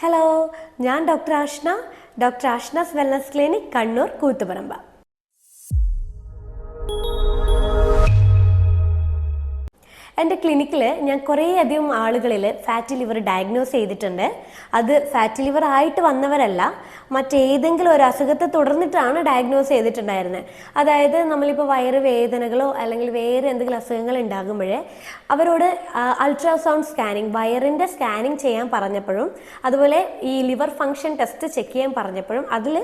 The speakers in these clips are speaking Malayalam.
ഹലോ ഞാൻ doctor Ashna doctor Ashna's wellness clinic Kannur Koothuparamba എന്റെ ക്ലിനിക്കിൽ ഞാൻ കുറേയധികം ആളുകളിൽ ഫാറ്റി ലിവർ ഡയഗ്നോസ് ചെയ്തിട്ടുണ്ട്. അത് ഫാറ്റി ലിവർ ആയിട്ട് വന്നവരല്ല മറ്റേതെങ്കിലും ഒരു അസുഖത്തെ തുടർന്നിട്ടാണ് ഡയഗ്നോസ് ചെയ്തിട്ടുണ്ടായിരുന്നത് അതായത് നമ്മളിപ്പോൾ വയറ് വേദനകളോ അല്ലെങ്കിൽ വേറെ എന്തെങ്കിലും അസുഖങ്ങൾ ഉണ്ടാകുമ്പോഴേ അവരോട് അൾട്രാസൗണ്ട് സ്കാനിങ് വയറിന്റെ സ്കാനിങ് ചെയ്യാൻ പറഞ്ഞപ്പോഴും അതുപോലെ ഈ ലിവർ ഫങ്ഷൻ ടെസ്റ്റ് ചെക്ക് ചെയ്യാൻ പറഞ്ഞപ്പോഴും അതിൽ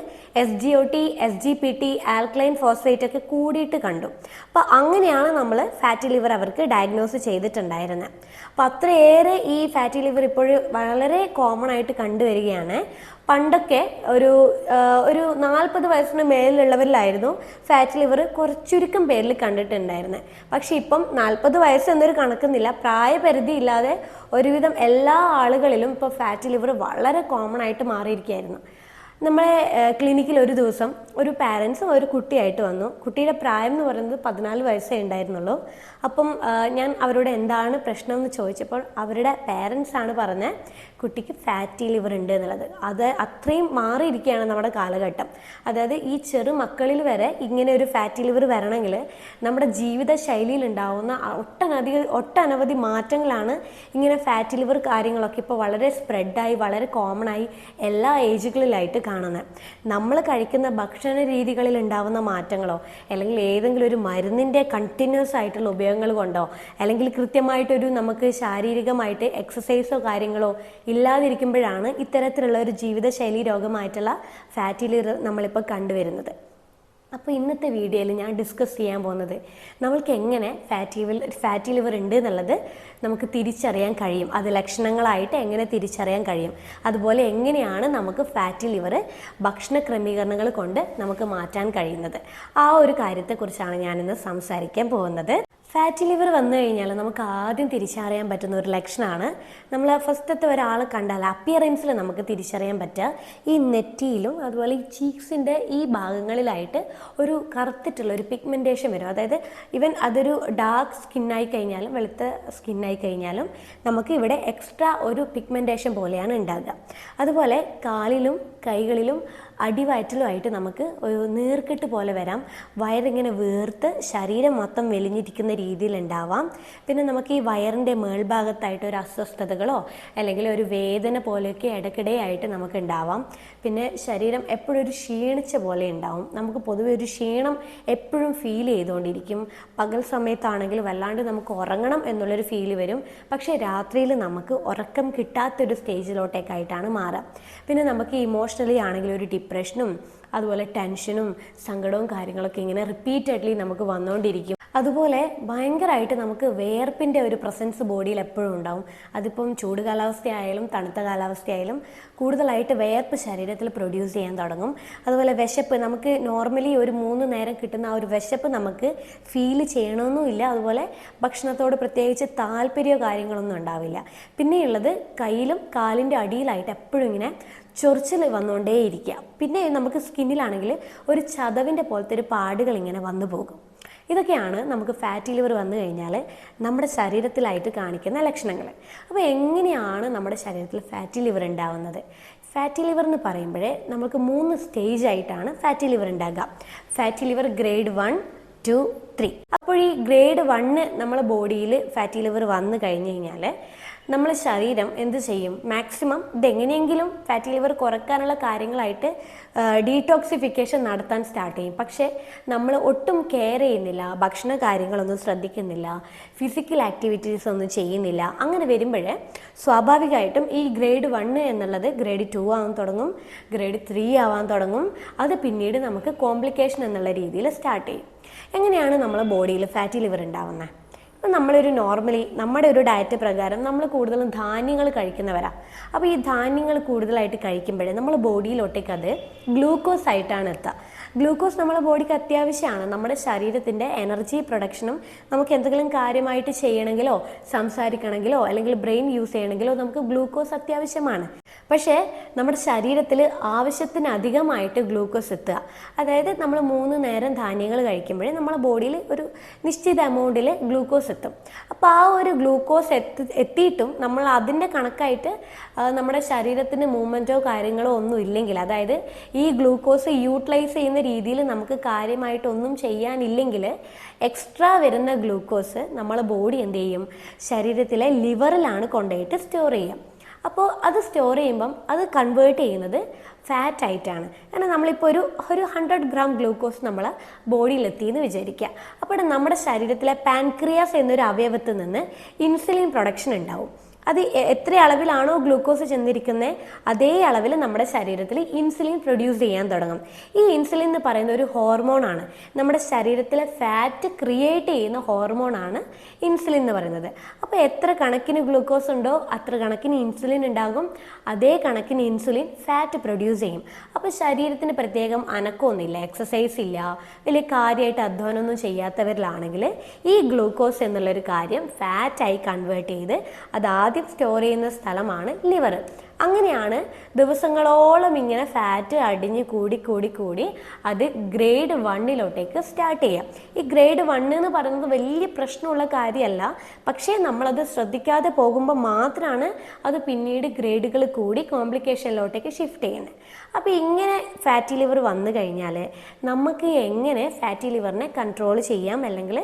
S G O T S G P T alkaline phosphate ഒക്കെ കൂടിയിട്ട് കണ്ടു. അപ്പോൾ അങ്ങനെയാണ് നമ്മൾ ഫാറ്റി ലിവർ അവർക്ക് ഡയഗ്നോസ് ചെയ്തിട്ടുണ്ടായിരുന്നത് അപ്പം അത്രയേറെ ഈ ഫാറ്റി ലിവർ ഇപ്പോഴും വളരെ കോമൺ ആയിട്ട് കണ്ടുവരികയാണ്. പണ്ടൊക്കെ ഒരു ഒരു നാൽപ്പത് വയസ്സിന് മേലിലുള്ളവരിലായിരുന്നു ഫാറ്റ് ലിവർ കുറച്ചുരുക്കം പേരിൽ കണ്ടിട്ടുണ്ടായിരുന്നത് പക്ഷെ ഇപ്പം നാൽപ്പത് വയസ്സ് എന്നൊരു കണക്കുന്നില്ല. പ്രായപരിധി ഇല്ലാതെ ഒരുവിധം എല്ലാ ആളുകളിലും ഇപ്പോൾ ഫാറ്റ് ലിവർ വളരെ കോമൺ ആയിട്ട് മാറിയിരിക്കുകയായിരുന്നു. നമ്മളെ ക്ലിനിക്കിൽ ഒരു ദിവസം ഒരു പാരൻസും ഒരു കുട്ടിയായിട്ട് വന്നു. കുട്ടിയുടെ പ്രായം എന്ന് പറയുന്നത് പതിനാല് വയസ്സേ ഉണ്ടായിരുന്നുള്ളൂ. അപ്പം ഞാൻ അവരോട് എന്താണ് പ്രശ്നം എന്ന് ചോദിച്ചപ്പോൾ അവരുടെ പാരൻസ് ആണ് പറഞ്ഞത് കുട്ടിക്ക് ഫാറ്റി ലിവർ ഉണ്ട് എന്നുള്ളത്. അത് അത്രയും മാറിയിരിക്കുകയാണ് നമ്മുടെ കാലഘട്ടം. അതായത് ഈ ചെറു മക്കളിൽ വരെ ഇങ്ങനെ ഒരു ഫാറ്റി ലിവർ വരണമെങ്കിൽ നമ്മുടെ ജീവിത ശൈലിയിൽ ഉണ്ടാവുന്ന ഒട്ടനധി ഒട്ടനവധി മാറ്റങ്ങളാണ് ഇങ്ങനെ ഫാറ്റി ലിവർ കാര്യങ്ങളൊക്കെ ഇപ്പോൾ വളരെ സ്പ്രെഡായി വളരെ കോമൺ ആയി എല്ലാ ഏജുകളിലായിട്ട് കാണുന്നത്. നമ്മൾ കഴിക്കുന്ന ഭക്ഷണ രീതികളിൽ ഉണ്ടാവുന്ന മാറ്റങ്ങളോ അല്ലെങ്കിൽ ഏതെങ്കിലും ഒരു മരുന്നിന്റെ കണ്ടിന്യൂസ് ആയിട്ടുള്ള ഉപയോഗങ്ങൾ കൊണ്ടോ അല്ലെങ്കിൽ കൃത്യമായിട്ടൊരു നമുക്ക് ശാരീരികമായിട്ട് എക്സസൈസോ കാര്യങ്ങളോ ഇല്ലാതിരിക്കുമ്പോഴാണ് ഇത്തരത്തിലുള്ള ഒരു ജീവിതശൈലി രോഗമായിട്ടുള്ള ഫാറ്റി ലിവർ നമ്മളിപ്പോൾ കണ്ടുവരുന്നത്. അപ്പോൾ ഇന്നത്തെ വീഡിയോയിൽ ഞാൻ ഡിസ്കസ് ചെയ്യാൻ പോകുന്നത് നമ്മൾക്ക് എങ്ങനെ ഫാറ്റി ഫാറ്റി ലിവർ ഉണ്ട് എന്നുള്ളത് നമുക്ക് തിരിച്ചറിയാൻ കഴിയും. അത് ലക്ഷണങ്ങളായിട്ട് എങ്ങനെ തിരിച്ചറിയാൻ കഴിയും. അതുപോലെ എങ്ങനെയാണ് നമുക്ക് ഫാറ്റി ലിവർ ഭക്ഷണ ക്രമീകരണങ്ങൾ കൊണ്ട് നമുക്ക് മാറ്റാൻ കഴിയുന്നത്. ആ ഒരു കാര്യത്തെക്കുറിച്ചാണ് ഞാനിന്ന് സംസാരിക്കാൻ പോകുന്നത്. ഫാറ്റി ലിവർ വന്നു കഴിഞ്ഞാൽ നമുക്ക് ആദ്യം തിരിച്ചറിയാൻ പറ്റുന്ന ഒരു ലക്ഷണമാണ് നമ്മൾ ഫസ്റ്റത്തെ ഒരാളെ കണ്ടാൽ അപ്പിയറൻസിൽ നമുക്ക് തിരിച്ചറിയാൻ പറ്റുക. ഈ നെറ്റിയിലും അതുപോലെ ഈ ചീക്സിന്റെ ഈ ഭാഗങ്ങളിലായിട്ട് ഒരു കറുത്തിട്ടുള്ള ഒരു പിഗ്മെന്റേഷൻ വരും. അതായത് ഇവൻ അതൊരു ഡാർക്ക് സ്കിന്നായി കഴിഞ്ഞാലും വെളുത്ത സ്കിന്നായി കഴിഞ്ഞാലും നമുക്ക് ഇവിടെ എക്സ്ട്രാ ഒരു പിഗ്മെന്റേഷൻ പോലെയാണ് ഉണ്ടാകുക അതുപോലെ കാലിലും കൈകളിലും അടിവയറ്റിലുമായിട്ട് നമുക്ക് ഒരു നീർക്കെട്ട് പോലെ വരാം. വയറിങ്ങനെ വീർത്ത് ശരീരം മൊത്തം വെലിഞ്ഞിരിക്കുന്ന രീതിയിൽ ഉണ്ടാവാം പിന്നെ നമുക്ക് ഈ വയറിന്റെ മേൾഭാഗത്തായിട്ട് ഒരു അസ്വസ്ഥതകളോ അല്ലെങ്കിൽ ഒരു വേദന പോലെയൊക്കെ ഇടയ്ക്കിടെ ആയിട്ട് നമുക്ക് ഉണ്ടാവാം പിന്നെ ശരീരം എപ്പോഴും ഒരു ക്ഷീണിച്ച പോലെ ഉണ്ടാവും. നമുക്ക് പൊതുവെ ഒരു ക്ഷീണം എപ്പോഴും ഫീൽ ചെയ്തുകൊണ്ടിരിക്കും. പകൽ സമയത്താണെങ്കിൽ വല്ലാണ്ട് നമുക്ക് ഉറങ്ങണം എന്നുള്ളൊരു ഫീൽ വരും. പക്ഷേ രാത്രിയിൽ നമുക്ക് ഉറക്കം കിട്ടാത്തൊരു സ്റ്റേജിലോട്ടേക്കായിട്ടാണ് മാറുക. പിന്നെ നമുക്ക് ഇമോഷണലി ആണെങ്കിൽ ഒരു ഡിപ്രഷനും അതുപോലെ ടെൻഷനും സങ്കടവും കാര്യങ്ങളൊക്കെ ഇങ്ങനെ റിപ്പീറ്റഡ്ലി നമുക്ക് വന്നുകൊണ്ടിരിക്കും അതുപോലെ ഭയങ്കരമായിട്ട് നമുക്ക് വേർപ്പിന്റെ ഒരു പ്രസൻസ് ബോഡിയിൽ എപ്പോഴും ഉണ്ടാവും. അതിപ്പം ചൂട് കാലാവസ്ഥയായാലും തണുത്ത കാലാവസ്ഥയായാലും കൂടുതലായിട്ട് വേർപ്പ് ശരീരത്തിൽ പ്രൊഡ്യൂസ് ചെയ്യാൻ തുടങ്ങും. അതുപോലെ വിശപ്പ് നമുക്ക് നോർമലി ഒരു മൂന്ന് നേരം കിട്ടുന്ന ആ ഒരു വിശപ്പ് നമുക്ക് ഫീൽ ചെയ്യണമെന്നുമില്ല അതുപോലെ ഭക്ഷണത്തോട് പ്രത്യേകിച്ച് താല്പര്യമോ കാര്യങ്ങളൊന്നും ഉണ്ടാവില്ല. പിന്നെയുള്ളത് കയ്യിലും കാലിന്റെ അടിയിലായിട്ട് എപ്പോഴും ഇങ്ങനെ ചൊറിച്ചിൽ വന്നുകൊണ്ടേയിരിക്കുക. പിന്നെ നമുക്ക് സ്കിന്നിലാണെങ്കിൽ ഒരു ചതവിന്റെ പോലത്തെ ഒരു പാടുകൾ ഇങ്ങനെ വന്നു പോകും. ഇതൊക്കെയാണ് നമുക്ക് ഫാറ്റി ലിവർ വന്നു കഴിഞ്ഞാൽ നമ്മുടെ ശരീരത്തിലായിട്ട് കാണിക്കുന്ന ലക്ഷണങ്ങൾ. അപ്പോൾ എങ്ങനെയാണ് നമ്മുടെ ശരീരത്തിൽ ഫാറ്റി ലിവർ ഉണ്ടാവുന്നത്? ഫാറ്റി ലിവർ എന്ന് പറയുമ്പോഴേ നമുക്ക് മൂന്ന് സ്റ്റേജ് ആയിട്ടാണ് ഫാറ്റി ലിവർ ഉണ്ടാകുക. Fatty liver grade one two three. അപ്പോൾ ഈ ഗ്രേഡ് വണ്ണ് നമ്മളെ ബോഡിയിൽ ഫാറ്റി ലിവർ വന്നു കഴിഞ്ഞു കഴിഞ്ഞാൽ നമ്മളെ ശരീരം എന്ത് ചെയ്യും? മാക്സിമം ഇതെങ്ങനെയെങ്കിലും ഫാറ്റി ലിവർ കുറയ്ക്കാനുള്ള കാര്യങ്ങളായിട്ട് ഡീടോക്സിഫിക്കേഷൻ നടത്താൻ സ്റ്റാർട്ട് ചെയ്യും. പക്ഷേ നമ്മൾ ഒട്ടും കെയർ ചെയ്യുന്നില്ല ഭക്ഷണ കാര്യങ്ങളൊന്നും ശ്രദ്ധിക്കുന്നില്ല ഫിസിക്കൽ ആക്ടിവിറ്റീസ് ഒന്നും ചെയ്യുന്നില്ല. അങ്ങനെ വരുമ്പോഴേ സ്വാഭാവികമായിട്ടും ഈ ഗ്രേഡ് വണ്ണ് എന്നുള്ളത് ഗ്രേഡ് ടു ആവാൻ തുടങ്ങും ഗ്രേഡ് ത്രീ ആവാൻ തുടങ്ങും. അത് പിന്നീട് നമുക്ക് കോംപ്ലിക്കേഷൻ എന്നുള്ള രീതിയിൽ സ്റ്റാർട്ട് ചെയ്യും. എങ്ങനെയാണ് നമ്മളെ ബോഡിയിൽ ഫാറ്റി ലിവർ ഉണ്ടാവുന്നത് ഇപ്പം നമ്മളൊരു നോർമലി നമ്മുടെ ഒരു ഡയറ്റ് പ്രകാരം നമ്മൾ കൂടുതലും ധാന്യങ്ങൾ കഴിക്കുന്നവരാ. അപ്പോൾ ഈ ധാന്യങ്ങൾ കൂടുതലായിട്ട് കഴിക്കുമ്പോഴേ നമ്മുടെ ബോഡിയിലോട്ടേക്ക് അത് ഗ്ലൂക്കോസ് ആയിട്ടാണ് എത്തുക ഗ്ലൂക്കോസ് നമ്മുടെ ബോഡിക്ക് അത്യാവശ്യമാണ് നമ്മുടെ ശരീരത്തിന്റെ എനർജി പ്രൊഡക്ഷനും നമുക്ക് എന്തെങ്കിലും കാര്യമായിട്ട് ചെയ്യണമെങ്കിലോ സംസാരിക്കണമെങ്കിലോ അല്ലെങ്കിൽ ബ്രെയിൻ യൂസ് ചെയ്യണമെങ്കിലോ നമുക്ക് ഗ്ലൂക്കോസ് അത്യാവശ്യമാണ്. പക്ഷേ നമ്മുടെ ശരീരത്തിൽ ആവശ്യത്തിനധികമായിട്ട് ഗ്ലൂക്കോസ് എത്തുക. അതായത് നമ്മൾ മൂന്ന് നേരം ധാന്യങ്ങൾ കഴിക്കുമ്പോഴേ നമ്മുടെ ബോഡിയിൽ ഒരു നിശ്ചിത എമൗണ്ടിൽ ഗ്ലൂക്കോസ് എത്തും. അപ്പോൾ ആ ഒരു ഗ്ലൂക്കോസ് എത്തി എത്തിയിട്ടും നമ്മൾ അതിന്റെ കണക്കായിട്ട് നമ്മുടെ ശരീരത്തിന് മൂവ്മെന്റോ കാര്യങ്ങളോ ഒന്നും ഇല്ലെങ്കിൽ അതായത് ഈ ഗ്ലൂക്കോസ് യൂട്ടിലൈസ് ചെയ്യുന്ന രീതിയിൽ നമുക്ക് കാര്യമായിട്ടൊന്നും ചെയ്യാനില്ലെങ്കിൽ എക്സ്ട്രാ വരുന്ന ഗ്ലൂക്കോസ് നമ്മളെ ബോഡി എന്ത് ചെയ്യും? ശരീരത്തിലെ ലിവറിലാണ് കൊണ്ടുപോയിട്ട് സ്റ്റോർ ചെയ്യുക അപ്പോൾ അത് സ്റ്റോർ ചെയ്യുമ്പം അത് കൺവേർട്ട് ചെയ്യുന്നത് ഫാറ്റ് ആയിട്ടാണ്. കാരണം നമ്മളിപ്പോൾ ഒരു ഒരു ഹൺഡ്രഡ് ഗ്രാം ഗ്ലൂക്കോസ് നമ്മൾ ബോഡിയിലെത്തി എന്ന് വിചാരിക്കുക അപ്പോൾ നമ്മുടെ ശരീരത്തിലെ പാൻക്രിയാസ് എന്നൊരു അവയവത്തിൽ നിന്ന് ഇൻസുലിൻ പ്രൊഡക്ഷൻ ഉണ്ടാവും. അത് എത്ര അളവിലാണോ ഗ്ലൂക്കോസ് ചെന്നിരിക്കുന്നത് അതേ അളവിൽ നമ്മുടെ ശരീരത്തിൽ ഇൻസുലിൻ പ്രൊഡ്യൂസ് ചെയ്യാൻ തുടങ്ങും. ഈ ഇൻസുലിൻ എന്ന് പറയുന്ന ഒരു ഹോർമോണാണ് നമ്മുടെ ശരീരത്തിലെ ഫാറ്റ് ക്രിയേറ്റ് ചെയ്യുന്ന ഹോർമോണാണ് ഇൻസുലിൻ എന്ന് പറയുന്നത്. അപ്പോൾ എത്ര കണക്കിന് ഗ്ലൂക്കോസ് ഉണ്ടോ അത്ര കണക്കിന് ഇൻസുലിൻ ഉണ്ടാകും. അതേ കണക്കിന് ഇൻസുലിൻ ഫാറ്റ് പ്രൊഡ്യൂസ് ചെയ്യും. അപ്പോൾ ശരീരത്തിന് പ്രത്യേകം അനക്കമൊന്നുമില്ല എക്സസൈസ് ഇല്ല വലിയ കാര്യമായിട്ട് അധ്വാനമൊന്നും ചെയ്യാത്തവരിലാണെങ്കിൽ ഈ ഗ്ലൂക്കോസ് എന്നുള്ളൊരു കാര്യം ഫാറ്റായി കൺവേർട്ട് ചെയ്ത് അത് ആദ്യം സ്റ്റോർ ചെയ്യുന്ന സ്ഥലമാണ് ലിവർ അങ്ങനെയാണ് ദിവസങ്ങളോളം ഇങ്ങനെ ഫാറ്റ് അടിഞ്ഞ് കൂടി കൂടി കൂടി അത് ഗ്രേഡ് വണ്ണിലോട്ടേക്ക് സ്റ്റാർട്ട് ചെയ്യാം. ഈ ഗ്രേഡ് വണ്ണ് എന്ന് പറയുന്നത് വലിയ പ്രശ്നമുള്ള കാര്യമല്ല. പക്ഷേ നമ്മളത് ശ്രദ്ധിക്കാതെ പോകുമ്പോൾ മാത്രമാണ് അത് പിന്നീട് ഗ്രേഡുകൾ കൂടി കോംപ്ലിക്കേഷനിലോട്ടേക്ക് ഷിഫ്റ്റ് ചെയ്യുന്നത്. അപ്പോൾ ഇങ്ങനെ ഫാറ്റി ലിവർ വന്നു കഴിഞ്ഞാൽ നമുക്ക് എങ്ങനെ ഫാറ്റി ലിവറിനെ കൺട്രോൾ ചെയ്യാം? അല്ലെങ്കിൽ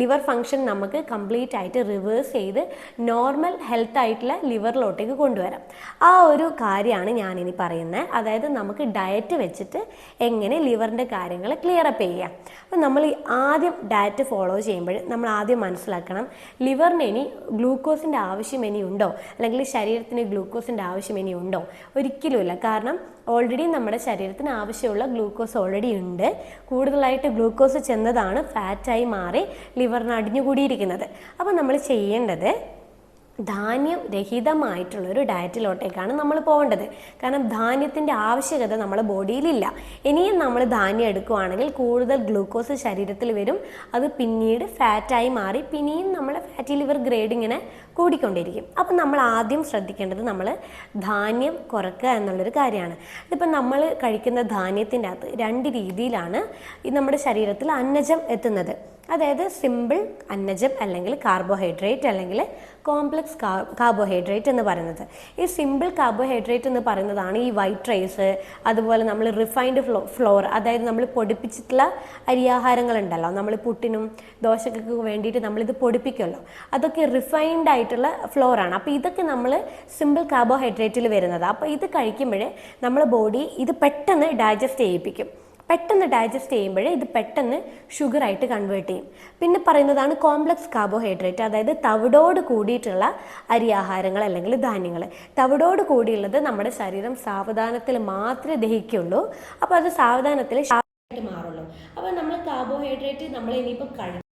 ലിവർ ഫങ്ഷൻ നമുക്ക് കംപ്ലീറ്റ് ആയിട്ട് റിവേഴ്സ് ചെയ്ത് നോർമൽ ഹെൽത്ത് ആയിട്ടുള്ള ലിവറിലോട്ടേക്ക് കൊണ്ടുവരാം. ആ ഒരു കാര്യമാണ് ഞാനിനി പറയുന്നത്. അതായത് നമുക്ക് ഡയറ്റ് വെച്ചിട്ട് എങ്ങനെ ലിവറിന്റെ കാര്യങ്ങൾ ക്ലിയർ അപ്പ് ചെയ്യാം. അപ്പം നമ്മൾ ആദ്യം ഡയറ്റ് ഫോളോ ചെയ്യുമ്പോൾ നമ്മൾ ആദ്യം മനസ്സിലാക്കണം ലിവറിന് ഇനി ഗ്ലൂക്കോസിന്റെ ആവശ്യം ഇനി ഉണ്ടോ? അല്ലെങ്കിൽ ശരീരത്തിന് ഗ്ലൂക്കോസിന്റെ ആവശ്യം ഇനി ഉണ്ടോ? ഒരിക്കലുമില്ല കാരണം ഓൾറെഡി നമ്മുടെ ശരീരത്തിന് ആവശ്യമുള്ള ഗ്ലൂക്കോസ് ഓൾറെഡി ഉണ്ട്. കൂടുതലായിട്ട് ഗ്ലൂക്കോസ് ചെന്നതാണ് ഫാറ്റായി മാറി ലിവറിന് അടിഞ്ഞുകൂടിയിരിക്കുന്നത്. അപ്പോൾ നമ്മൾ ചെയ്യേണ്ടത് ധാന്യം രഹിതമായിട്ടുള്ള ഒരു ഡയറ്റിലോട്ടേക്കാണ് നമ്മൾ പോകേണ്ടത്. കാരണം ധാന്യത്തിന്റെ ആവശ്യകത നമ്മുടെ ബോഡിയിലില്ല. ഇനിയും നമ്മൾ ധാന്യം എടുക്കുവാണെങ്കിൽ കൂടുതൽ ഗ്ലൂക്കോസ് ശരീരത്തിൽ വരും. അത് പിന്നീട് ഫാറ്റായി മാറി പിന്നെയും നമ്മളെ ഫാറ്റി ലിവർ ഗ്രേഡ് ഇങ്ങനെ കൂടിക്കൊണ്ടിരിക്കും. അപ്പം നമ്മൾ ആദ്യം ശ്രദ്ധിക്കേണ്ടത് നമ്മൾ ധാന്യം കുറക്കുക എന്നുള്ളൊരു കാര്യമാണ്. ഇതിപ്പം നമ്മൾ കഴിക്കുന്ന ധാന്യത്തിന്റെ അകത്ത് രണ്ട് രീതിയിലാണ് ഈ നമ്മുടെ ശരീരത്തിൽ അന്നജം എത്തുന്നത്. അതായത് സിമ്പിൾ അന്നജം അല്ലെങ്കിൽ കാർബോഹൈഡ്രേറ്റ് അല്ലെങ്കിൽ കോംപ്ലക്സ് കാർബോഹൈഡ്രേറ്റ് എന്ന് പറയുന്നത്. ഈ സിമ്പിൾ കാർബോഹൈഡ്രേറ്റ് എന്ന് പറയുന്നതാണ് ഈ വൈറ്റ് റൈസ് അതുപോലെ നമ്മൾ റിഫൈൻഡ് ഫ്ലോ ഫ്ലോർ അതായത് നമ്മൾ പൊടിപ്പിച്ചിട്ടുള്ള അരിയാഹാരങ്ങൾ ഉണ്ടല്ലോ നമ്മൾ പുട്ടിനും ദോശക്കൊക്കെ വേണ്ടിയിട്ട് നമ്മളിത് പൊടിപ്പിക്കുമല്ലോ. അതൊക്കെ റിഫൈൻഡ് ആയിട്ടുള്ള ഫ്ലോറാണ് അപ്പോൾ ഇതൊക്കെ നമ്മൾ സിമ്പിൾ കാർബോഹൈഡ്രേറ്റിൽ വരുന്നത്. അപ്പോൾ ഇത് കഴിക്കുമ്പോഴേ നമ്മുടെ ബോഡി ഇത് പെട്ടെന്ന് ഡൈജസ്റ്റ് ചെയ്യിപ്പിക്കും. പെട്ടെന്ന് ഡൈജസ്റ്റ് ചെയ്യുമ്പോൾ ഇത് പെട്ടെന്ന് ഷുഗർ ആയിട്ട് കൺവേർട്ട് ചെയ്യും. പിന്നെ പറയുന്നതാണ് കോംപ്ലക്സ് കാർബോഹൈഡ്രേറ്റ് അതായത് തവിടോട് കൂടിയിട്ടുള്ള അരിയാഹാരങ്ങൾ അല്ലെങ്കിൽ ധാന്യങ്ങൾ. തവിടോട് കൂടിയുള്ളത് നമ്മുടെ ശരീരം സാവധാനത്തിൽ മാത്രമേ ദഹിക്കുള്ളൂ. അപ്പോൾ അത് സാവധാനത്തിൽ മാറുള്ളൂ. അപ്പോൾ നമ്മൾ കാർബോഹൈഡ്രേറ്റ് നമ്മൾ ഇനിയിപ്പോൾ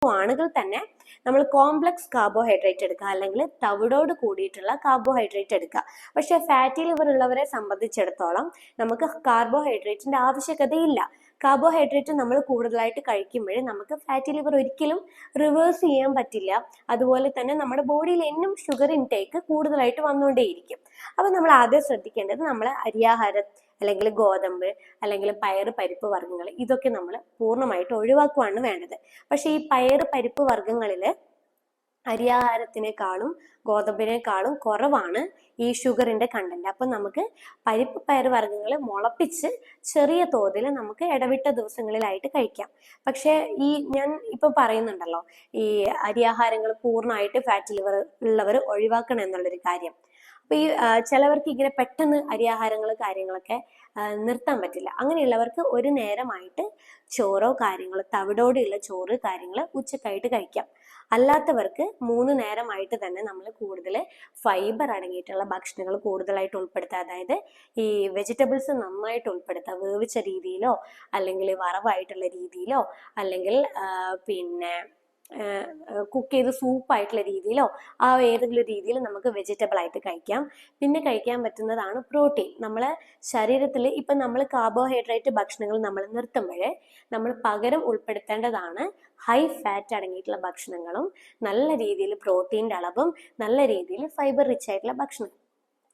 കഴിക്കുവാണെങ്കിൽ തന്നെ നമ്മൾ കോംപ്ലക്സ് കാർബോഹൈഡ്രേറ്റ് എടുക്കുക അല്ലെങ്കിൽ തവിടോട് കൂടിയിട്ടുള്ള കാർബോഹൈഡ്രേറ്റ് എടുക്കുക. പക്ഷേ ഫാറ്റി ലിവർ ഉള്ളവരെ സംബന്ധിച്ചിടത്തോളം നമുക്ക് കാർബോഹൈഡ്രേറ്റിന്റെ ആവശ്യകതയില്ല. കാർബോഹൈഡ്രേറ്റ് നമ്മൾ കൂടുതലായിട്ട് കഴിക്കുമ്പോൾ നമുക്ക് ഫാറ്റി ലിവർ ഒരിക്കലും റിവേഴ്സ് ചെയ്യാൻ പറ്റില്ല. അതുപോലെ തന്നെ നമ്മുടെ ബോഡിയിൽ എന്നും ഷുഗർ ഇൻടേക്ക് കൂടുതലായിട്ട് വന്നുകൊണ്ടേയിരിക്കും. അപ്പോൾ നമ്മൾ ആദ്യം ശ്രദ്ധിക്കേണ്ടത് നമ്മൾ അരിയാഹാര അല്ലെങ്കിൽ ഗോതമ്പ് അല്ലെങ്കിൽ പയർ പരിപ്പ് വർഗങ്ങൾ ഇതൊക്കെ നമ്മൾ പൂർണമായിട്ട് ഒഴിവാക്കുവാണ് വേണ്ടത്. പക്ഷേ ഈ പയർ പരിപ്പ് വർഗങ്ങളിൽ അരിയാഹാരത്തിനേക്കാളും ഗോതമ്പിനേക്കാളും കുറവാണ് ഈ ഷുഗറിന്റെ കണ്ടന്റ് അപ്പം നമുക്ക് പരിപ്പ് പയർ വർഗങ്ങൾ മുളപ്പിച്ച് ചെറിയ തോതിൽ നമുക്ക് ഇടവിട്ട ദിവസങ്ങളിലായിട്ട് കഴിക്കാം. പക്ഷേ ഈ ഞാൻ ഇപ്പം പറയുന്നുണ്ടല്ലോ ഈ അരിയാഹാരങ്ങൾ പൂർണമായിട്ട് ഫാറ്റ് ലിവർ ഉള്ളവർ ഒഴിവാക്കണം എന്നുള്ളൊരു കാര്യം. അപ്പൊ ഈ ചിലവർക്ക് ഇങ്ങനെ പെട്ടെന്ന് അരിയാഹാരങ്ങൾ കാര്യങ്ങളൊക്കെ നിർത്താൻ പറ്റില്ല. അങ്ങനെയുള്ളവർക്ക് ഒരു നേരമായിട്ട് ചോറോ കാര്യങ്ങൾ തവിടോടെയുള്ള ചോറ് കാര്യങ്ങൾ ഉച്ചക്കായിട്ട് കഴിക്കാം. അല്ലാത്തവർക്ക് മൂന്ന് നേരമായിട്ട് തന്നെ നമ്മൾ കൂടുതൽ ഫൈബർ അടങ്ങിയിട്ടുള്ള ഭക്ഷണങ്ങൾ കൂടുതലായിട്ട് ഉൾപ്പെടുത്തുക അതായത് ഈ വെജിറ്റബിൾസ് നന്നായിട്ട് ഉൾപ്പെടുത്തുക വേവിച്ച രീതിയിലോ അല്ലെങ്കിൽ വറവായിട്ടുള്ള രീതിയിലോ അല്ലെങ്കിൽ പിന്നെ കുക്ക് ചെയ്ത് സൂപ്പായിട്ടുള്ള രീതിയിലോ ആ ഏതെങ്കിലും രീതിയിൽ നമുക്ക് വെജിറ്റബിൾ ആയിട്ട് കഴിക്കാം. പിന്നെ കഴിക്കാൻ പറ്റുന്നതാണ് പ്രോട്ടീൻ നമ്മൾ ശരീരത്തിൽ ഇപ്പം നമ്മൾ കാർബോഹൈഡ്രേറ്റ് ഭക്ഷണങ്ങൾ നമ്മൾ നിർത്തുമ്പോൾ നമ്മൾ പകരം ഉൾപ്പെടുത്തേണ്ടതാണ് ഹൈ ഫാറ്റ് അടങ്ങിയിട്ടുള്ള ഭക്ഷണങ്ങളും നല്ല രീതിയിൽ പ്രോട്ടീന്റെ അളവും നല്ല രീതിയിൽ ഫൈബർ റിച്ച് ആയിട്ടുള്ള ഭക്ഷണം.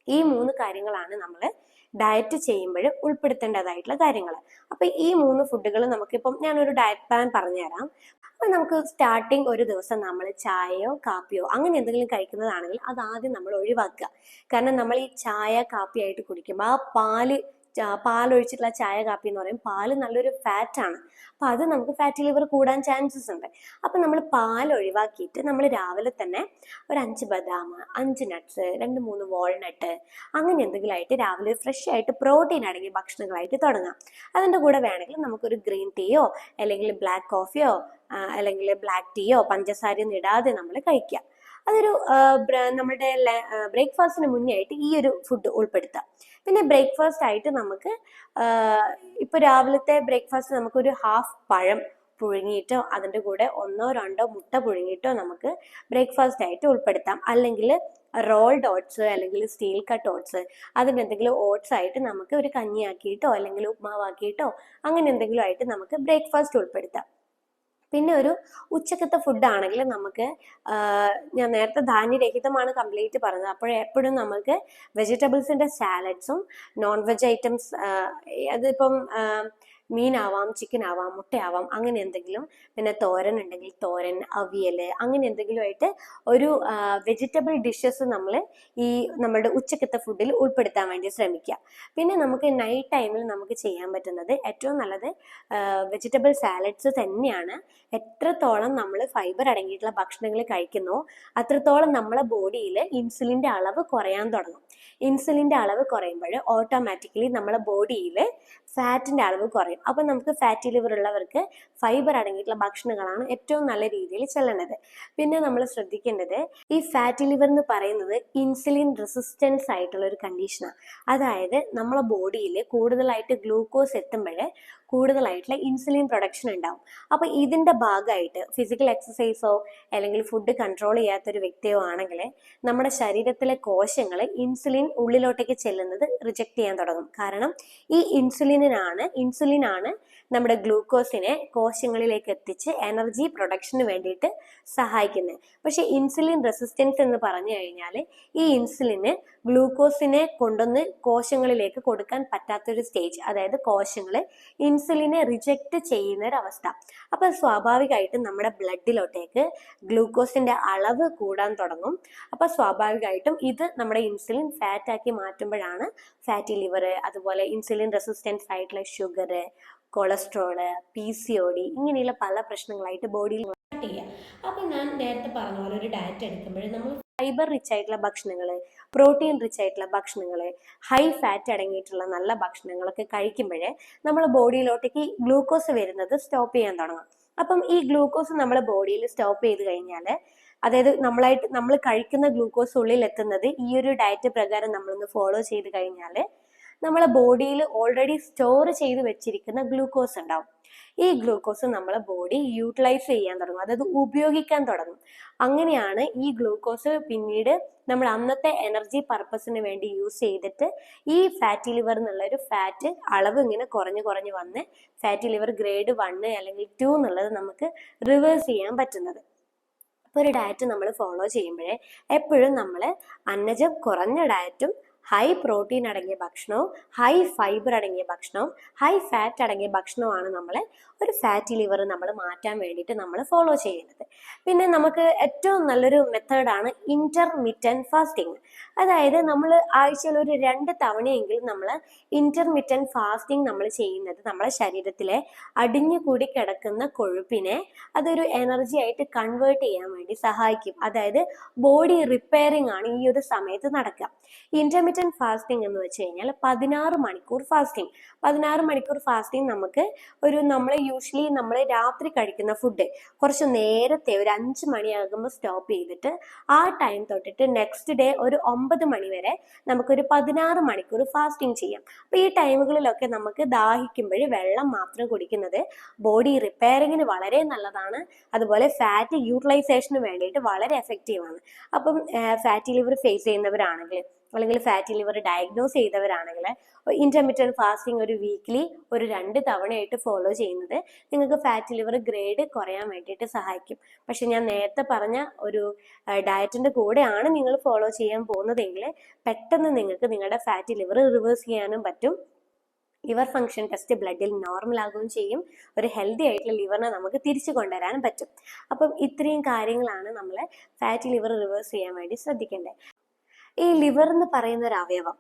ഈ മൂന്ന് കാര്യങ്ങളാണ് നമ്മൾ ഡയറ്റ് ചെയ്യുമ്പോൾ ഉൾപ്പെടുത്തേണ്ടതായിട്ടുള്ള കാര്യങ്ങൾ അപ്പോൾ ഈ മൂന്ന് ഫുഡുകൾ നമുക്കിപ്പം ഞാനൊരു ഡയറ്റ് പ്ലാൻ പറഞ്ഞുതരാം. അപ്പൊ നമുക്ക് സ്റ്റാർട്ടിങ് ഒരു ദിവസം നമ്മൾ ചായയോ കാപ്പിയോ അങ്ങനെ എന്തെങ്കിലും കഴിക്കുന്നതാണെങ്കിൽ അത് ആദ്യം നമ്മൾ ഒഴിവാക്കുക. കാരണം നമ്മൾ ഈ ചായ കാപ്പി ആയിട്ട് കുടിക്കുമ്പോൾ ആ പാൽ പാലൊഴിച്ചിട്ടുള്ള ചായ കാപ്പി എന്ന് പറയും. പാൽ നല്ലൊരു ഫാറ്റാണ് അപ്പൊ അത് നമുക്ക് ഫാറ്റി ലിവർ കൂടാൻ ചാൻസസ് ഉണ്ട്. അപ്പൊ നമ്മൾ പാൽ ഒഴിവാക്കിയിട്ട് നമ്മൾ രാവിലെ തന്നെ ഒരു അഞ്ച് ബദാം അഞ്ച് നട്ട്സ് രണ്ട് മൂന്ന് വാൾനട്ട് അങ്ങനെ എന്തെങ്കിലും ആയിട്ട് രാവിലെ ഫ്രഷ് ആയിട്ട് പ്രോട്ടീൻ അടങ്ങിയ ഭക്ഷണങ്ങളായിട്ട് തുടങ്ങാം. അതിന്റെ കൂടെ വേണമെങ്കിൽ നമുക്കൊരു ഗ്രീൻ ടീയോ അല്ലെങ്കിൽ ബ്ലാക്ക് കോഫിയോ അല്ലെങ്കിൽ ബ്ലാക്ക് ടീയോ പഞ്ചസാരയൊന്നും ഇടാതെ നമ്മൾ കഴിക്കുക. അതൊരു നമ്മുടെ ബ്രേക്ക്ഫാസ്റ്റിന് മുന്നേ ആയിട്ട് ഈ ഒരു ഫുഡ് ഉൾപ്പെടുത്താം പിന്നെ ബ്രേക്ക്ഫാസ്റ്റ് ആയിട്ട് നമുക്ക് ഇപ്പൊ രാവിലത്തെ ബ്രേക്ക്ഫാസ്റ്റ് നമുക്കൊരു ഹാഫ് പഴം പുഴുങ്ങിയിട്ടോ അതിന്റെ കൂടെ ഒന്നോ രണ്ടോ മുട്ട പുഴുങ്ങിയിട്ടോ നമുക്ക് ബ്രേക്ക്ഫാസ്റ്റ് ആയിട്ട് ഉൾപ്പെടുത്താം. അല്ലെങ്കിൽ റോൾഡ് ഓട്സ് അല്ലെങ്കിൽ സ്റ്റീൽ കട്ട് ഓട്സ് അതിന്റെ എന്തെങ്കിലും ഓട്സ് ആയിട്ട് നമുക്ക് ഒരു കഞ്ഞിയാക്കിയിട്ടോ അല്ലെങ്കിൽ ഉപ്മാവാക്കിയിട്ടോ അങ്ങനെ എന്തെങ്കിലും ആയിട്ട് നമുക്ക് ബ്രേക്ക്ഫാസ്റ്റ് ഉൾപ്പെടുത്താം. പിന്നെ ഒരു ഉച്ചക്കത്തെ ഫുഡ് ആണെങ്കിൽ നമുക്ക് ഞാൻ നേരത്തെ ധാന്യരഹിതമാണ് കംപ്ലീറ്റ് പറഞ്ഞത്. അപ്പോൾ എപ്പോഴും നമുക്ക് വെജിറ്റബിൾസിന്റെ സാലഡ്സും നോൺ വെജ് ഐറ്റംസ് അതിപ്പം മീനാവാം ചിക്കൻ ആവാം മുട്ടയാവാം അങ്ങനെ എന്തെങ്കിലും പിന്നെ തോരൻ ഉണ്ടെങ്കിൽ തോരൻ അവിയൽ അങ്ങനെ എന്തെങ്കിലും ആയിട്ട് ഒരു വെജിറ്റബിൾ ഡിഷസ് നമ്മൾ ഈ നമ്മുടെ ഉച്ചക്കത്തെ ഫുഡിൽ ഉൾപ്പെടുത്താൻ വേണ്ടി ശ്രമിക്കുക. പിന്നെ നമുക്ക് നൈറ്റ് ടൈമിൽ നമുക്ക് ചെയ്യാൻ പറ്റുന്നത് ഏറ്റവും നല്ലത് വെജിറ്റബിൾ സാലഡ്സ് തന്നെയാണ്. എത്രത്തോളം നമ്മൾ ഫൈബർ അടങ്ങിയിട്ടുള്ള ഭക്ഷണങ്ങൾ കഴിക്കുന്നു അത്രത്തോളം നമ്മളെ ബോഡിയിൽ ഇൻസുലിന്റെ അളവ് കുറയാൻ തുടങ്ങും. ഇൻസുലിന്റെ അളവ് കുറയുമ്പോൾ ഓട്ടോമാറ്റിക്കലി നമ്മളെ ബോഡിയിൽ ഫാറ്റിന്റെ അളവ് കുറയും. അപ്പം നമുക്ക് ഫാറ്റി ലിവർ ഉള്ളവർക്ക് ഫൈബർ അടങ്ങിയിട്ടുള്ള ഭക്ഷണങ്ങളാണ് ഏറ്റവും നല്ല രീതിയിൽ ചെല്ലണത് പിന്നെ നമ്മൾ ശ്രദ്ധിക്കേണ്ടത് ഈ ഫാറ്റി ലിവർ എന്ന് പറയുന്നത് ഇൻസുലിൻ റെസിസ്റ്റൻസ് ആയിട്ടുള്ള ഒരു കണ്ടീഷനാണ്. അതായത് നമ്മളെ ബോഡിയിൽ കൂടുതലായിട്ട് ഗ്ലൂക്കോസ് എത്തുമ്പോൾ കൂടുതലായിട്ടുള്ള ഇൻസുലിൻ പ്രൊഡക്ഷൻ ഉണ്ടാവും. അപ്പോൾ ഇതിന്റെ ഭാഗമായിട്ട് ഫിസിക്കൽ എക്സസൈസോ അല്ലെങ്കിൽ ഫുഡ് കൺട്രോൾ ചെയ്യാത്തൊരു വ്യക്തിയോ ആണെങ്കിൽ നമ്മുടെ ശരീരത്തിലെ കോശങ്ങൾ ഇൻസുലിൻ ഉള്ളിലോട്ടേക്ക് ചെല്ലുന്നത് റിജക്റ്റ് ചെയ്യാൻ തുടങ്ങും. കാരണം ഈ ഇൻസുലിനാണ് ഇൻസുലിനാണ് നമ്മുടെ ഗ്ലൂക്കോസിനെ കോശങ്ങളിലേക്ക് എത്തിച്ച് എനർജി പ്രൊഡക്ഷന് വേണ്ടിയിട്ട് സഹായിക്കുന്നത്. പക്ഷേ ഇൻസുലിൻ റെസിസ്റ്റൻസ് എന്ന് പറഞ്ഞു കഴിഞ്ഞാൽ ഈ ഇൻസുലിന് ഗ്ലൂക്കോസിനെ കൊണ്ടുവന്ന് കോശങ്ങളിലേക്ക് കൊടുക്കാൻ പറ്റാത്തൊരു സ്റ്റേജ് അതായത് കോശങ്ങൾ ഇൻസുലിനെ റിജക്റ്റ് ചെയ്യുന്ന ഒരു അവസ്ഥ അപ്പോൾ സ്വാഭാവികമായിട്ടും നമ്മുടെ ബ്ലഡിലോട്ടേക്ക് ഗ്ലൂക്കോസിന്റെ അളവ് കൂടാൻ തുടങ്ങും. അപ്പോൾ സ്വാഭാവികമായിട്ടും ഇത് നമ്മുടെ ഇൻസുലിൻ ഫാറ്റാക്കി മാറ്റുമ്പോഴാണ് ഫാറ്റി ലിവർ അതുപോലെ ഇൻസുലിൻ റെസിസ്റ്റൻസ് ആയിട്ടുള്ള sugar cholesterol P C O D ഇങ്ങനെയുള്ള പല പ്രശ്നങ്ങളായിട്ട് ബോഡിയിൽ ചെയ്യുക അപ്പോൾ ഞാൻ നേരത്തെ പറഞ്ഞ പോലെ ഒരു ഡയറ്റ് എടുക്കുമ്പോൾ നമ്മൾ ഫൈബർ റിച്ച് ആയിട്ടുള്ള ഭക്ഷണങ്ങൾ പ്രോട്ടീൻ റിച്ച് ആയിട്ടുള്ള ഭക്ഷണങ്ങൾ ഹൈ ഫാറ്റ് അടങ്ങിയിട്ടുള്ള നല്ല ഭക്ഷണങ്ങളൊക്കെ കഴിക്കുമ്പോൾ നമ്മുടെ ബോഡിയിലോട്ടേക്ക് ഗ്ലൂക്കോസ് വരുന്നത് സ്റ്റോപ്പ് ചെയ്യാൻ തുടങ്ങും. അപ്പം ഈ ഗ്ലൂക്കോസ് നമ്മുടെ ബോഡിയിൽ സ്റ്റോപ്പ് ചെയ്ത് കഴിഞ്ഞാൽ അതായത് നമ്മളായിട്ട് നമ്മൾ കഴിക്കുന്ന ഗ്ലൂക്കോസ് ഉള്ളിൽ എത്തുന്നത് ഈ ഒരു ഡയറ്റ് പ്രകാരം നമ്മളൊന്ന് ഫോളോ ചെയ്ത് കഴിഞ്ഞാൽ നമ്മളെ ബോഡിയിൽ ഓൾറെഡി സ്റ്റോർ ചെയ്ത് വെച്ചിരിക്കുന്ന ഗ്ലൂക്കോസ് ഉണ്ടാവും. ഈ ഗ്ലൂക്കോസ് നമ്മളെ ബോഡി യൂട്ടിലൈസ് ചെയ്യാൻ തുടങ്ങും. അതായത് ഉപയോഗിക്കാൻ തുടങ്ങും. അങ്ങനെയാണ് ഈ ഗ്ലൂക്കോസ് പിന്നീട് നമ്മൾ അന്നത്തെ എനർജി പർപ്പസിന് വേണ്ടി യൂസ് ചെയ്തിട്ട് ഈ ഫാറ്റി ലിവർ എന്നുള്ള ഒരു ഫാറ്റ് അളവ് ഇങ്ങനെ കുറഞ്ഞു കുറഞ്ഞു വന്ന് ഫാറ്റി ലിവർ ഗ്രേഡ് വണ്ണ് അല്ലെങ്കിൽ ടു എന്നുള്ളത് നമുക്ക് റിവേഴ്സ് ചെയ്യാൻ പറ്റുന്നത്. അപ്പോൾ ഒരു ഡയറ്റ് നമ്മൾ ഫോളോ ചെയ്യുമ്പോഴേ എപ്പോഴും നമ്മൾ അന്നജം കുറഞ്ഞ ഡയറ്റും ഹൈ പ്രോട്ടീൻ അടങ്ങിയ ഭക്ഷണവും ഹൈ ഫൈബർ അടങ്ങിയ ഭക്ഷണവും ഹൈ ഫാറ്റ് അടങ്ങിയ ഭക്ഷണവുമാണ് നമ്മൾ ഒരു ഫാറ്റി ലിവർ നമ്മൾ മാറ്റാൻ വേണ്ടിയിട്ട് നമ്മൾ ഫോളോ ചെയ്യുന്നത്. പിന്നെ നമുക്ക് ഏറ്റവും നല്ലൊരു മെത്തേഡാണ് ഇന്റർമിറ്റന്റ് ഫാസ്റ്റിംഗ് അതായത് നമ്മൾ ആഴ്ചയിൽ ഒരു രണ്ട് തവണയെങ്കിലും നമ്മൾ ഇന്റർമിറ്റന്റ് ഫാസ്റ്റിംഗ് നമ്മൾ ചെയ്യുന്നത് നമ്മളെ ശരീരത്തിലെ അടിഞ്ഞു കൂടി കിടക്കുന്ന കൊഴുപ്പിനെ അതൊരു എനർജി ആയിട്ട് കൺവേർട്ട് ചെയ്യാൻ വേണ്ടി സഹായിക്കും. അതായത് ബോഡി റിപ്പയറിംഗ് ആണ് ഈ ഒരു സമയത്ത് നടക്കുക. ഇന്റർമിറ്റന്റ് ഫാസ്റ്റിംഗ് എന്ന് വെച്ച് കഴിഞ്ഞാൽ പതിനാറ് മണിക്കൂർ ഫാസ്റ്റിംഗ് പതിനാറ് മണിക്കൂർ ഫാസ്റ്റിംഗ് നമുക്ക് ഒരു നമ്മൾ യൂഷ്വലി നമ്മൾ രാത്രി കഴിക്കുന്ന ഫുഡ് കുറച്ച് നേരത്തെ ഒരു അഞ്ച് മണിയാകുമ്പോൾ സ്റ്റോപ്പ് ചെയ്തിട്ട് ആ ടൈം തൊട്ടിട്ട് നെക്സ്റ്റ് ഡേ ഒരു ഒമ്പത് മണി വരെ നമുക്കൊരു പതിനാറ് മണിക്കൂർ ഫാസ്റ്റിംഗ് ചെയ്യാം. അപ്പോൾ ഈ ടൈമുകളിലൊക്കെ നമുക്ക് ദാഹിക്കുമ്പോൾ വെള്ളം മാത്രം കുടിക്കുന്നത് ബോഡി റിപ്പയറിങ്ങിന് വളരെ നല്ലതാണ്. അതുപോലെ ഫാറ്റ് യൂട്ടിലൈസേഷന് വേണ്ടിയിട്ട് വളരെ എഫക്റ്റീവ് ആണ്. അപ്പം ഫാറ്റി ലിവർ ഫേസ് ചെയ്യുന്നവരാണെങ്കിൽ അല്ലെങ്കിൽ ഫാറ്റി ലിവർ ഡയഗ്നോസ് ചെയ്തവരാണെങ്കിൽ ഇന്റർമീഡിയറ്റ് ഫാസ്റ്റിംഗ് ഒരു വീക്ക്ലി ഒരു രണ്ട് തവണയായിട്ട് ഫോളോ ചെയ്യുന്നത് നിങ്ങൾക്ക് ഫാറ്റി ലിവർ ഗ്രേഡ് കുറയാൻ വേണ്ടിയിട്ട് സഹായിക്കും. പക്ഷെ ഞാൻ നേരത്തെ പറഞ്ഞ ഒരു ഡയറ്റിന്റെ കൂടെയാണ് നിങ്ങൾ ഫോളോ ചെയ്യാൻ പോകുന്നതെങ്കിൽ പെട്ടെന്ന് നിങ്ങൾക്ക് നിങ്ങളുടെ ഫാറ്റി ലിവർ റിവേഴ്സ് ചെയ്യാനും പറ്റും. ലിവർ ഫംഗ്ഷൻ ടെസ്റ്റ് ബ്ലഡിൽ നോർമൽ ആകുകയും ചെയ്യും. ഒരു ഹെൽത്തി ആയിട്ടുള്ള ലിവറിനെ നമുക്ക് തിരിച്ചു കൊണ്ടുവരാനും പറ്റും. അപ്പം ഇത്രയും കാര്യങ്ങളാണ് നമ്മൾ ഫാറ്റി ലിവർ റിവേഴ്സ് ചെയ്യാൻ വേണ്ടി ശ്രദ്ധിക്കേണ്ടത്. ഈ ലിവർ എന്ന് പറയുന്ന ഒരു അവയവം.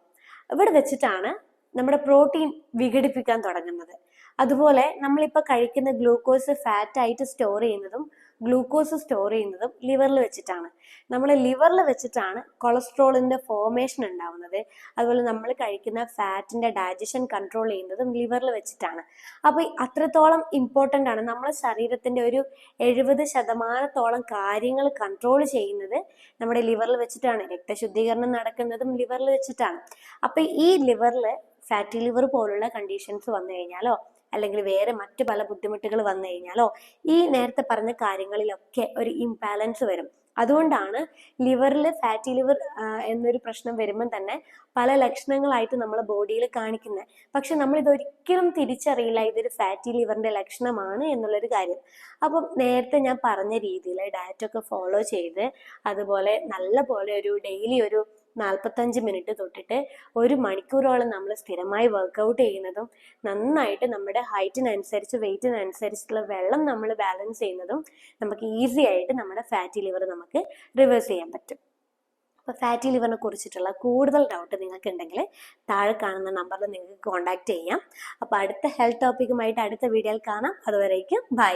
ഇവിടെ വെച്ചിട്ടാണ് നമ്മുടെ പ്രോട്ടീൻ വിഘടിപ്പിക്കാൻ തുടങ്ങുന്നത്. അതുപോലെ നമ്മളിപ്പോൾ കഴിക്കുന്ന ഗ്ലൂക്കോസ് ഫാറ്റായിട്ട് സ്റ്റോർ ചെയ്യുന്നതും ഗ്ലൂക്കോസ് സ്റ്റോർ ചെയ്യുന്നതും ലിവറിൽ വെച്ചിട്ടാണ്. നമ്മൾ ലിവറിൽ വെച്ചിട്ടാണ് കൊളസ്ട്രോളിന്റെ ഫോർമേഷൻ ഉണ്ടാവുന്നത്. അതുപോലെ നമ്മൾ കഴിക്കുന്ന ഫാറ്റിന്റെ ഡൈജഷൻ കൺട്രോൾ ചെയ്യുന്നതും ലിവറിൽ വെച്ചിട്ടാണ്. അപ്പോൾ അത്രത്തോളം ഇമ്പോർട്ടന്റ് ആണ് നമ്മുടെ ശരീരത്തിന്റെ ഒരു എഴുപത് ശതമാനത്തോളം കാര്യങ്ങൾ കൺട്രോൾ ചെയ്യുന്നത് നമ്മുടെ ലിവറിൽ വെച്ചിട്ടാണ്. രക്തശുദ്ധീകരണം നടക്കുന്നതും ലിവറിൽ വെച്ചിട്ടാണ്. അപ്പോൾ ഈ ലിവറിൽ ഫാറ്റി ലിവർ പോലുള്ള കണ്ടീഷൻസ് വന്നു കഴിഞ്ഞാലോ അല്ലെങ്കിൽ വേറെ മറ്റു പല ബുദ്ധിമുട്ടുകൾ വന്നു കഴിഞ്ഞാലോ ഈ നേരത്തെ പറഞ്ഞ കാര്യങ്ങളിലൊക്കെ ഒരു ഇംബാലൻസ് വരും. അതുകൊണ്ടാണ് ലിവറിൽ ഫാറ്റി ലിവർ എന്നൊരു പ്രശ്നം വരുമ്പം തന്നെ പല ലക്ഷണങ്ങളായിട്ട് നമ്മളെ ബോഡിയിൽ കാണിക്കുന്നത് പക്ഷെ നമ്മൾ ഇതൊരിക്കലും തിരിച്ചറിയില്ല ഇതൊരു ഫാറ്റി ലിവറിന്റെ ലക്ഷണമാണ് എന്നുള്ളൊരു കാര്യം. അപ്പം നേരത്തെ ഞാൻ പറഞ്ഞ രീതിയിൽ ഡയറ്റൊക്കെ ഫോളോ ചെയ്ത് അതുപോലെ നല്ല പോലെ ഒരു ഡെയിലി ഒരു നാൽപ്പത്തഞ്ച് മിനിറ്റ് തൊട്ടിട്ട് ഒരു മണിക്കൂറോളം നമ്മൾ സ്ഥിരമായി വർക്കൗട്ട് ചെയ്യുന്നതും നന്നായിട്ട് നമ്മുടെ ഹൈറ്റിനനുസരിച്ച് വെയിറ്റിനനുസരിച്ചുള്ള വെള്ളം നമ്മൾ ബാലൻസ് ചെയ്യുന്നതും നമുക്ക് ഈസി ആയിട്ട് നമ്മുടെ ഫാറ്റി ലിവർ നമുക്ക് റിവേഴ്സ് ചെയ്യാൻ പറ്റും. അപ്പോൾ ഫാറ്റി ലിവറിനെ കുറിച്ചിട്ടുള്ള കൂടുതൽ ഡൗട്ട് നിങ്ങൾക്ക് ഉണ്ടെങ്കിൽ താഴെ കാണുന്ന നമ്പറിൽ നിങ്ങൾക്ക് കോൺടാക്റ്റ് ചെയ്യാം. അപ്പോൾ അടുത്ത ഹെൽത്ത് ടോപ്പിക്കുമായിട്ട് അടുത്ത വീഡിയോയിൽ കാണാം. അതുവരേക്കും ബൈ